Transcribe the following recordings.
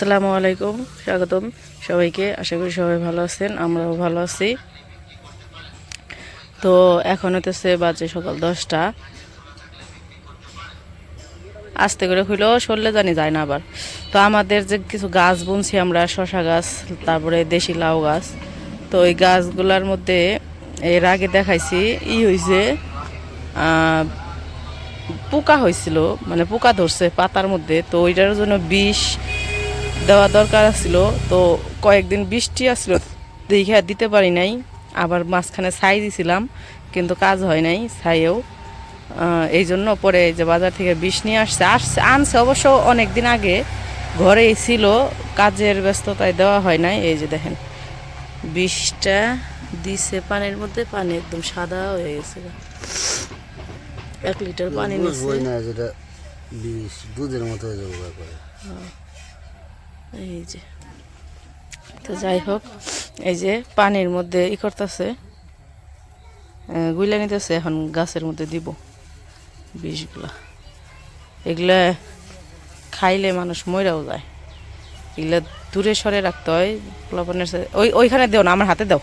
আসসালামু আলাইকুম, স্বাগতম সবাইকে। আশা করি সবাই ভালো আছেন, আমরাও ভালো আছি। তো এখন হতেছে বাজে সকাল দশটা। আস্তে করে হইলেও সরলে জানি যায় না আবার। তো আমাদের যে কিছু গাছ বুনছি আমরা শশা গাছ, তারপরে দেশি লাউ গাছ। তো ওই গাছগুলার মধ্যে এর আগে দেখাইছি, ই হয়েছে পোকা হয়েছিল মানে পোকা ধরছে পাতার মধ্যে। তো ওইটার জন্য বিষ দেওয়া দরকার ছিল তো কয়েকদিন বৃষ্টি আসলো দেখে দিতে পারি নাই। আবার মাঝখানে ছাই দিছিলাম কিন্তু কাজ হয় নাই ছাইয়েও। এই জন্য পরে এই যে বাজার থেকে বিষ নিয়ে আসছে। আসছে আনছে অবশ্য অনেক দিন আগে ঘরেই ছিল কাজের ব্যস্ততায় দেওয়া হয় নাই। এই যে দেখেন বিষটা দিছে পানির মধ্যে পানি একদম সাদা হয়ে গেছে এক লিটার পানি নিচ্ছে দুধের মতো হয়ে যাব এই যে। তো যাই হোক, এই যে পানির মধ্যে ই করতেছে গুইলা নিতেছে, এখন গাছের মধ্যে দিব বিষগুলা। এগুলা খাইলে মানুষ মইরাও যায়। এগুলা দূরে সরে রাখতে হয়, প্লাবনের ওই ওইখানে দেও না, আমার হাতে দাও।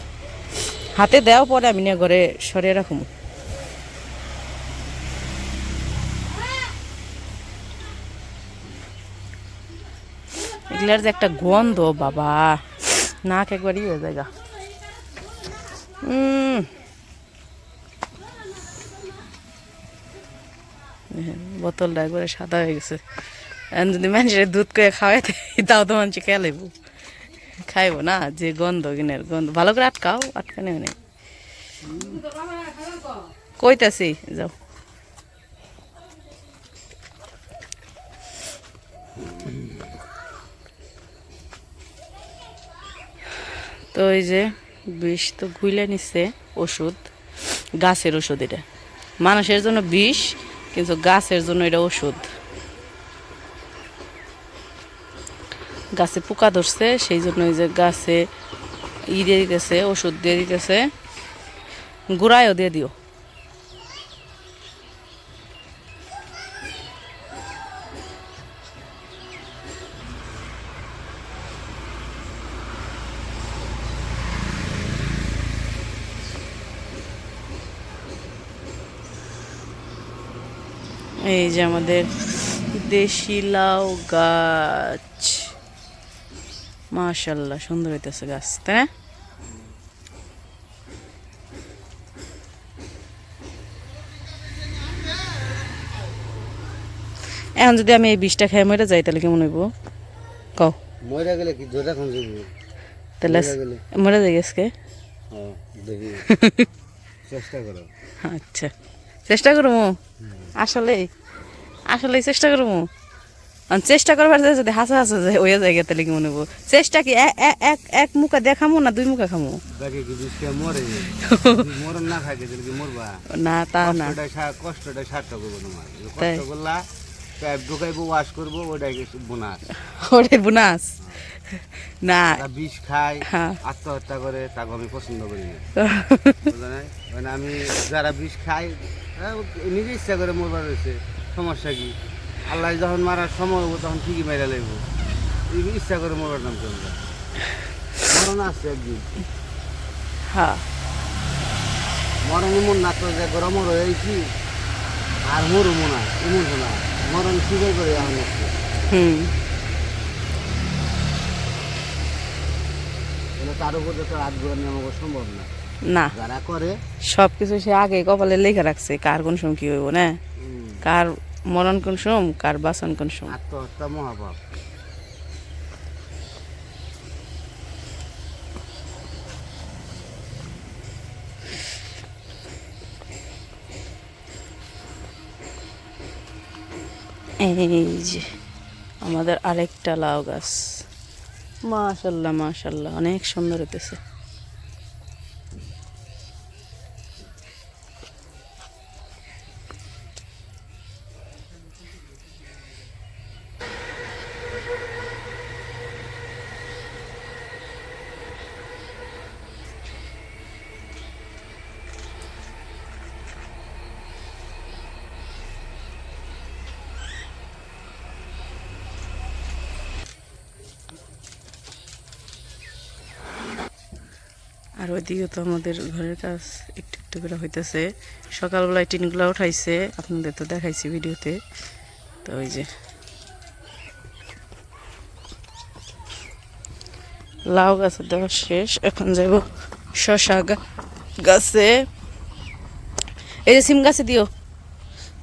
হাতে দেও পরে আমি না ঘরে সরিয়ে রাখুন এগুলার যে একটা গন্ধ, বাবা। নাক একবারই হয়ে যায়, গা। বোতলটা একবারে সাদা হয়ে গেছে। যদি মানুষের দুধ করে খাওয়াই তাও তো মানুষ খেয়ে লাইব। খাইবো না, যে গন্ধ কিনের গন্ধ। ভালো করে আটকাও, আটকানে নেই। কইতাছি, যাও। তো এই যে বিষ তো গুইলে নিচ্ছে ওষুধ। গাছের ওষুধ এটা। মানুষের জন্য বিষ, কিন্তু গাছের জন্য এটা ওষুধ। গাছে পোকা ধরছে, সেই জন্য এই যে গাছে ই দিয়ে দিতেছে, ওষুধ দিয়ে দিতেছে। গুড়ায়ও দিয়ে দিও। এই যে আমাদের দেশি লাউ গাছ। মাশাল্লাহ সুন্দর হইতেছে গাছ তাই না? এখন যদি আমি এই বিষটা খেয়ে মরে যাই তাহলে কেমন হইব? কও। মরে গেলে কি জোটা খান যাবি তাহলে মরে যাই আজকে? হ্যাঁ চেষ্টা করো। আচ্ছা। চেষ্টা করব আসলে আসলে চেষ্টা করব। চেষ্টা করবার যায় যদি হাসা হাসা যায় ওই জায়গা তাহলে কি মনে হব। চেষ্টা কি এক এক মুখা দেখামো না দুই মুখা খামো? না তা না। কষ্টটা সার্থক কষ্ট করলা প্যাপ ঢুকাইবো ওয়াশ করব ওটাই বোনাস? ওরে বুনাস। না। বিষ খায় হ্যাঁ। আত্মহত্যা করে তাকে আমি পছন্দ করি না? মানে আমি যারা বিষ খায় তারা নিজে ইচ্ছা করে মরবার রয়েছে সমস্যা কি? আল্লাহ যখন মারার সময় হব তখন ঠিকই মেরা লাগবো ইচ্ছা করে মরবার নাম চলবে মরণ আসছে একদিন। হ্যাঁ। মরণ এমন না তো যে গরম রয়েছি আর মরু মনা এমন না। মরণ ঠিকই করে আসছে হুম। তার উপর তো রাত ঘুরে নেওয়া সম্ভব না। না। যারা করে সব কিছু সে আগে কপালে লেখা রাখছে কার কোন সময় কি হইব না? কার মরণ কোন সময় কার বাসন কোন সময় আত্মহত্যা মহাপাপ। এই যে আমাদের আরেকটা লাউ গাছ। মাশাল্লাহ মাশাল্লাহ অনেক সুন্দর হইতেছে। আর ওইদিকে তো আমাদের ঘরের কাজ একটু একটু করে হইতেছে। সকালবেলায় টিনগুলো উঠাইছে, আপনাদের তো দেখাইছি ভিডিওতে। তো ওই যে লাউ গাছের দেওয়া শেষ, এখন যাব শশা গাছে। এই যে সিম গাছে দিও।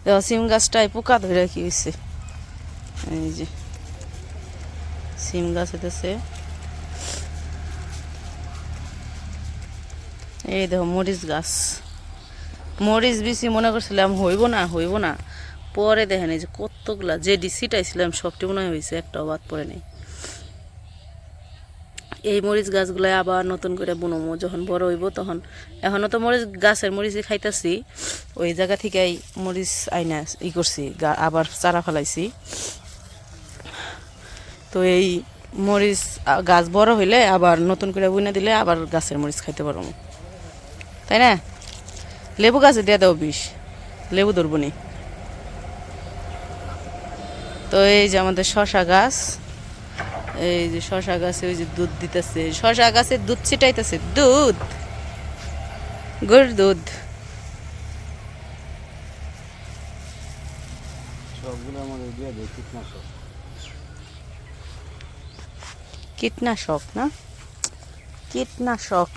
দেখো সিম গাছটায় পোকা ধরে কি হয়েছে এই যে সিম গাছ হইতেছে। এই দেখো মরিচ গাছ। মরিচ বেশি মনে করছিলাম হইব না হইব না। পরে দেখেন এই যে কতগুলা যে ডিসিটাইছিলাম সবটি মনে হয় হয়েছে একটাও বাদ পড়ে নেই। এই মরিচ গাছগুলো আবার নতুন করে বুনমো যখন বড় হইব তখন। এখনও তো মরিচ, গাছের মরিচই খাইতেছি। ওই জায়গা থেকে এই মরিচ আইনা, ই করছি আবার চারা ফেলাইছি। তো এই মরিচ গাছ বড় হইলে আবার নতুন করে বুনে দিলে আবার গাছের মরিচ খাইতে পারব। তাই না? লেবু গাছে দিয়ে দাও বিষ। লেবু ধরবো নি। তো এই যে আমাদের শশা গাছ এই যে শশা গাছে ওই যে দুধ দিতেছে। শশা গাছে দুধ ছিটাইতেছে। দুধ গরুর দুধ। কীটনাশক না? কীটনাশক।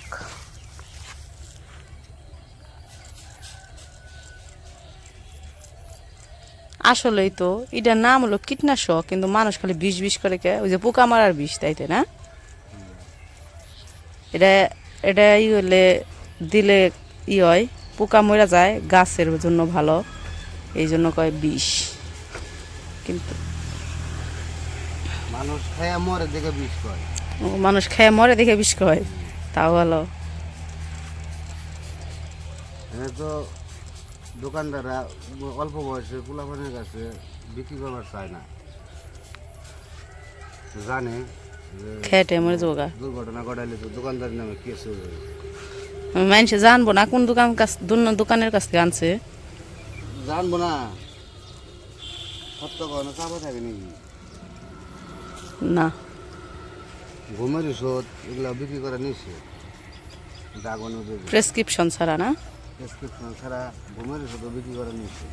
আসলেই তো এটার নাম হলো কীটনাশক কিন্তু মানুষ খালি বিষ বিষ করে কে? ওই যে পোকা মারার বিষ তাইতে না? এটা এটা ই হলে দিলে ই হয় পোকা মরা যায় গাছের জন্য ভালো এই জন্য কয় বিষ। কিন্তু মানুষ খায় মরে দেখে বিষ ও, মানুষ খেয়ে মরে দেখে বিষ কয় তাও ভালো। তো দোকানদাররা অল্প বয়সে পোলাপানের কাছে বিক্রি করবার চায় না। জানে খেটে মরে যোগা দুর্ঘটনা ঘটাইলে তো দোকানদার নামে কেস মানুষে জানব না কোন দোকান কাছ দোকানের কাছ থেকে আনছে। জানব না। সত্য কোনো চাপা থাকে নাকি? না। ঘুমের ওষুধ এগুলো বিক্রি করা ওদের প্রেসক্রিপশন ছাড়া না? প্রেসক্রিপশন ছাড়া ঘুমের ওষুধও বিক্রি করা নিচ্ছে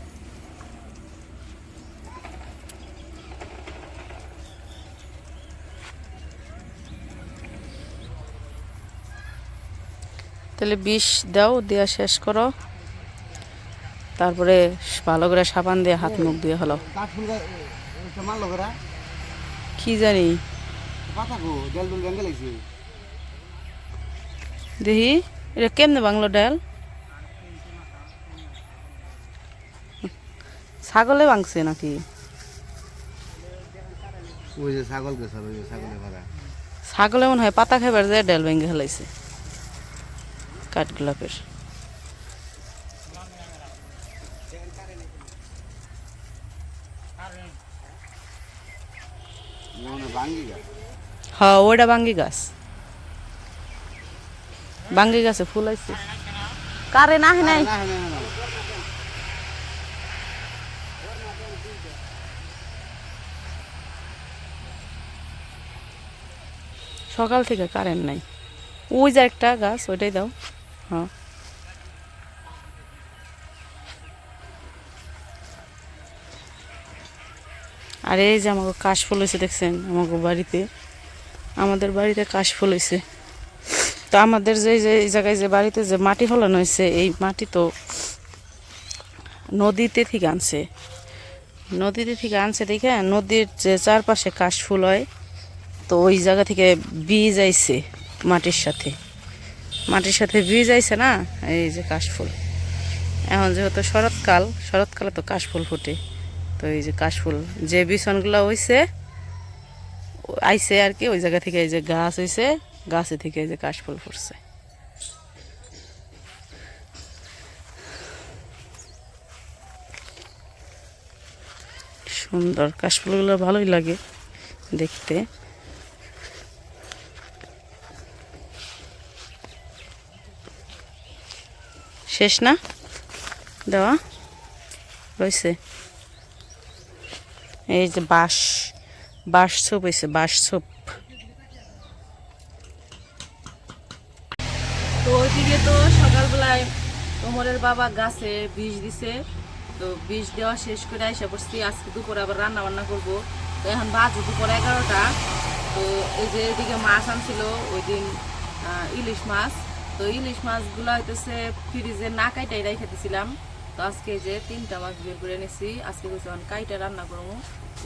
তাহলে বিষ দাও দেওয়া শেষ করো। তারপরে ভালো করে সাবান দিয়ে হাত মুখ দিয়ে হলো। কি জানি? দেখি এটা কেমনে বাংলো ডাল ছাগলে ভাঙছে নাকি ওই যে ছাগল গেছে ওই ছাগলে ভরা ছাগলে মনে হয় পাতা খাবার যায় ডাল ভেঙে ফেলাইছে কাঠগোলাপের মানে হ্যাঁ ওইটা বাঙ্গি গাছ বাঙ্গি গাছে ফুল আইছে কারে না নাই না না না সকাল থেকে কারেন্ট নাই। ওই যে একটা গাছ, ওইটাই দাও। হ্যাঁ। আর এই যে আমাকে কাশ ফুল হয়েছে, দেখছেন? আমাকে বাড়িতে, আমাদের বাড়িতে কাশ ফুল হয়েছে। তো আমাদের যে যে, এই জায়গায় যে বাড়িতে যে মাটি ফলানো হয়েছে, এই মাটি তো নদীতে থেকে আনছে। নদীতে থেকে আনছে দেখে, নদীর যে চারপাশে কাশ ফুল হয় তো ওই জায়গা থেকে বীজ আইছে মাটির সাথে। মাটির সাথে বীজ আইছে না? এই যে কাশফুল। এখন যেহেতু শরৎকাল, শরৎকালে তো কাশফুল ফুটে। তো এই যে কাশফুল, যে বিছনগুলো হইছে আইসে আর কি, ওই জায়গা থেকে এই যে গাছ হইছে, গাছে থেকে এই যে কাশফুল ফুটছে। সুন্দর, কাশফুলগুলো ভালোই লাগে দেখতে। শেষ না? দেওয়া রয়েছে এই যে বাঁশ বাঁশ ছোপ হয়েছে বাঁশ ছোপ। তো ওইদিকে তো সকালবেলায় কোমরের বাবা গাছে বিষ দিছে। তো বিষ দেওয়া শেষ করে আইসা পড়ছি, আজকে দুপুরে আবার রান্না বান্না করব। তো এখন বাজে দুপুর এগারোটা। তো এই যে এদিকে মাছ আনছিল ওই দিন ইলিশ মাছ। তো ইলিশ মাছগুলো হইতেছে ফ্রিজে না কাইটাই রেখেছিলাম তো আজকে যে তিনটা মাছ বের করে নিছি আজকে হচ্ছে এখন কাইটা রান্না করব।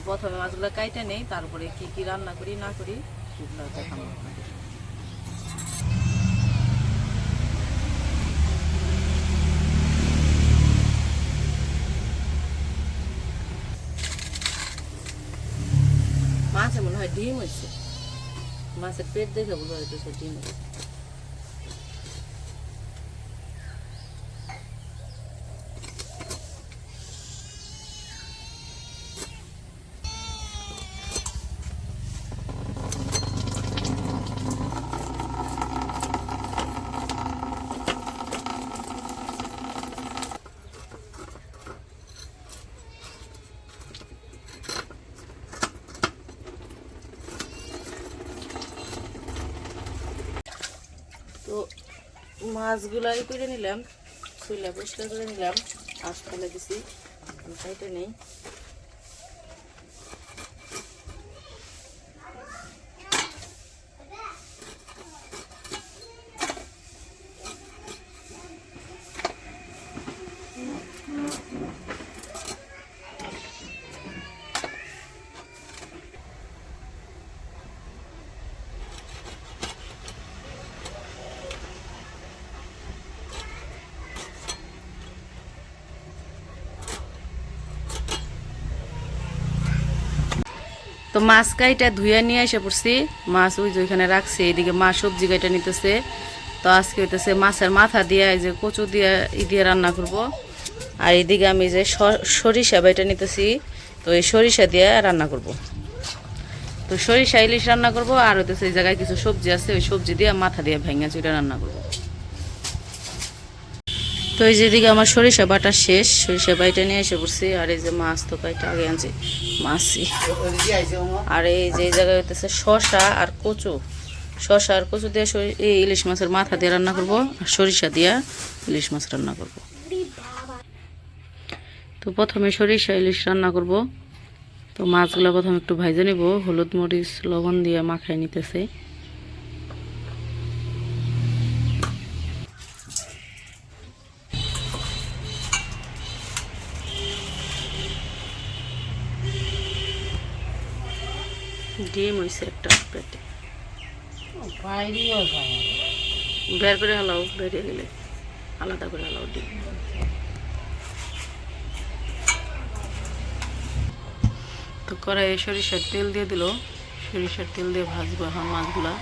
প্রথমে মাছগুলো কাইটা নেই, তারপরে কি কি রান্না করি, না করি, সেগুলো মাছে মনে হয় ডিম হচ্ছে মাছের পেট দেখে বোঝা যাইতেছে ডিম হয়েছে মাছগুলাই করে নিলাম চুলা পরিষ্কার করে নিলাম আঁশ ফেলে দিছি এটা নেই। তো মাছ কাইটা ধুয়ে নিয়ে এসে পড়ছি। মাছ ওই যে ওইখানে রাখছি এদিকে মা সবজি কাইটা নিতেছে। তো আজকে হইতেছে মাছের মাথা দিয়ে, এই যে কচু দিয়ে, ই দিয়ে রান্না করব। আর এদিকে আমি যে সরিষা বাইটা নিতেছি, তো এই সরিষা দিয়ে রান্না করব। তো সরিষা ইলিশ রান্না করব, আর হইতেছে এই জায়গায় কিছু সবজি আছে, ওই সবজি দিয়ে মাথা দিয়ে ভেঙে চুটা রান্না করব। তো এই যেদিকে আমার সরিষা বাটা শেষ, সরিষা বাইটা নিয়ে এসে পড়ছি, আর এই যে মাছ তো কয়টা আগে আনছি আমার আর এই যে জায়গায় হইতেছে শশা আর কচু। শশা আর কচু দিয়ে এই ইলিশ মাছের মাথা দিয়ে রান্না করব, আর সরিষা দিয়ে ইলিশ মাছ রান্না করব। তো প্রথমে সরিষা ইলিশ রান্না করব। তো মাছগুলো প্রথমে একটু ভাইজে নিব, হলুদ মরিচ, লবণ দিয়ে মাখায় নিতেছে। ডিম হয়েছে একটা পেটে। বের করে হালাও বেরিয়ে গেলে আলাদা করে হালাও ডিম। তো কড়াইয়ে সরিষার তেল দিয়ে দিল। সরিষার তেল দিয়ে ভাজবো এখন মাছগুলা।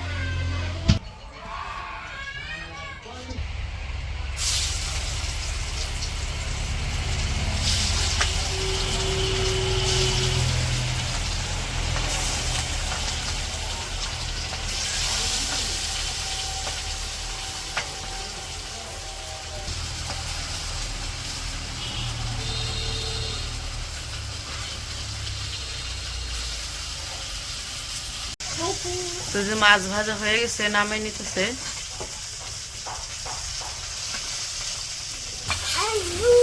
তো যে মাছ ভাজা হয়ে গেছে নামে নিতেছে।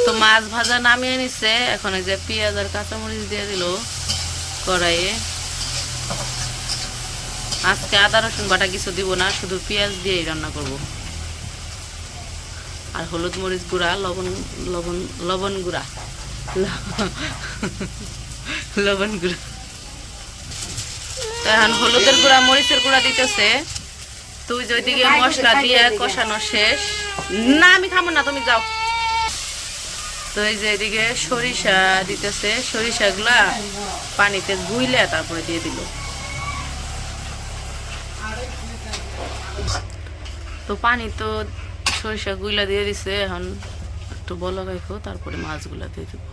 তো মাছ ভাজা নামিয়ে নিছে, এখন এই যে পেঁয়াজ আর কাঁচামরিচ দিয়ে দিল কড়াইয়ে। আজকে আদা, রসুন বাটা কিছু দিব না, শুধু পেঁয়াজ দিয়েই রান্না করব। আর হলুদ মরিচ গুঁড়া, লবণ লবণ লবণ গুঁড়া। লবণ গুঁড়া। তো এখন হলুদের গুঁড়া মরিচের গুঁড়া দিতেছে। তুই যে ওইদিকে মশলা দিয়ে কষানো শেষ। না আমি খাব না তুমি যাও। তো এই যে এদিকে সরিষা দিতেছে। সরিষাগুলা পানিতে গুইলে তারপরে দিয়ে দিল। তো পানি তো সরিষা গুইলা দিয়ে দিছে এখন একটু বলো গাইখো তারপরে মাছগুলা দিয়ে দিব।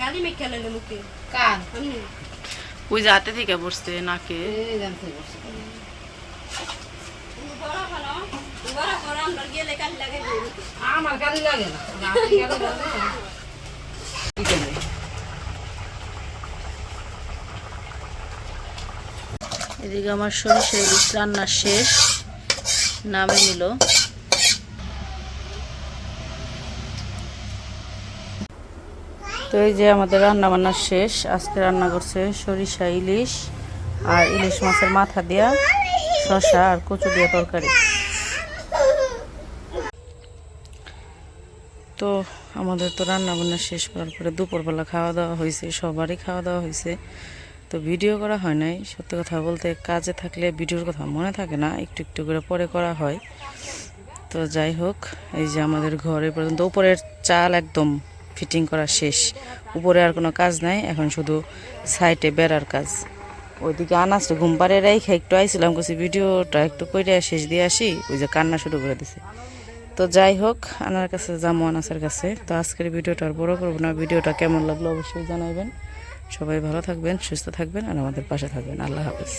কালি মেখে মুখে। কান আমি ওই যে হাতে থেকে বসছে নাকে। আমরা লাগে না? এদিকে আমার সরিষা ইলিশ রান্না শেষ। নামে নিল। তো এই যে আমাদের রান্না বান্না শেষ, আজকে রান্না করছে সরিষা, ইলিশ আর ইলিশ মাছের মাথা দিয়া শসা আর কচু দিয়া তরকারি। তো আমাদের তো রান্না বান্না শেষ করার পরে দুপুরবেলা খাওয়া দাওয়া হয়েছে, সবারই খাওয়া দাওয়া হয়েছে। তো ভিডিও করা হয় নাই, সত্যি কথা বলতে কাজে থাকলে ভিডিওর কথা মনে থাকে না, একটু একটু করে পরে করা হয়। তো যাই হোক, এই যে আমাদের ঘরে পর্যন্ত, উপরের চাল একদম ফিটিং করা শেষ। উপরে আর কোনো কাজ নাই, এখন শুধু সাইডে বেড়ার কাজ। ওইদিকে আনাজটা ঘুম পাড়ে রেখে একটু আইছিলাম কিছু ভিডিওটা একটু করে শেষ দিয়ে আসি, ওই যে কান্না শুরু করে দিছে। তো যাই হোক, আনার কাছে যাব আনাসের কাছে। তো আজকের ভিডিওটা আর বড় করব না, ভিডিওটা কেমন লাগল অবশ্যই জানাবেন সবাই ভালো থাকবেন, সুস্থ থাকবেন, আর আমাদের পাশে থাকবেন। আল্লাহ হাফেজ।